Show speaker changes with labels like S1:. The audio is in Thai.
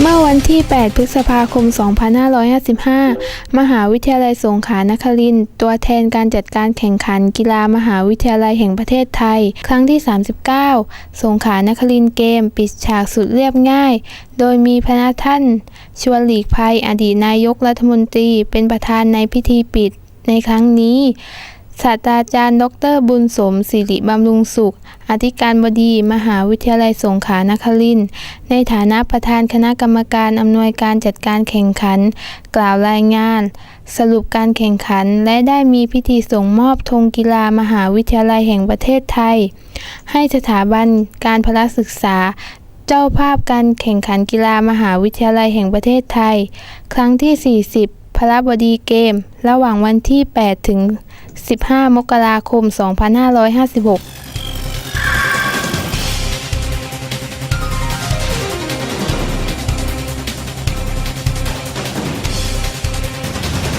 S1: เมื่อวันที่ 8 พฤษภาคม 2555 มหาวิทยาลัยสงขลานครินต์ตัวแทนการจัดการแข่งขันกีฬามหาวิทยาลัยแห่งประเทศไทย ครั้งที่ 39 สงขลานครินเกม ปิดฉากสุดเรียบง่าย โดยมีพระท่าน ชวนหลีกภัยอดีตนายกรัฐมนตรีเป็นประธานในพิธีปิดในครั้งนี้ ศาสตราจารย์ดอกเตอรบุญสมสิริบำรุงสุข อธิการบดี มหาวิทยาลัยสงขลานครินทร์ในฐานะประธานคณะกรรมการอำนวยการจัดการแข่งขัน กล่าวรายงาน สรุปการแข่งขันและได้มีพิธีส่งมอบธงกีฬามหาวิทยาลัยแห่งประเทศไทย ให้สถาบันการพละศึกษาเจ้าภาพการแข่งขันกีฬามหาวิทยาลัยแห่งประเทศไทย ครั้งที่ 40 พระบดีเกม ระหว่างวันที่ 8 ถึง 15 มกราคม 2556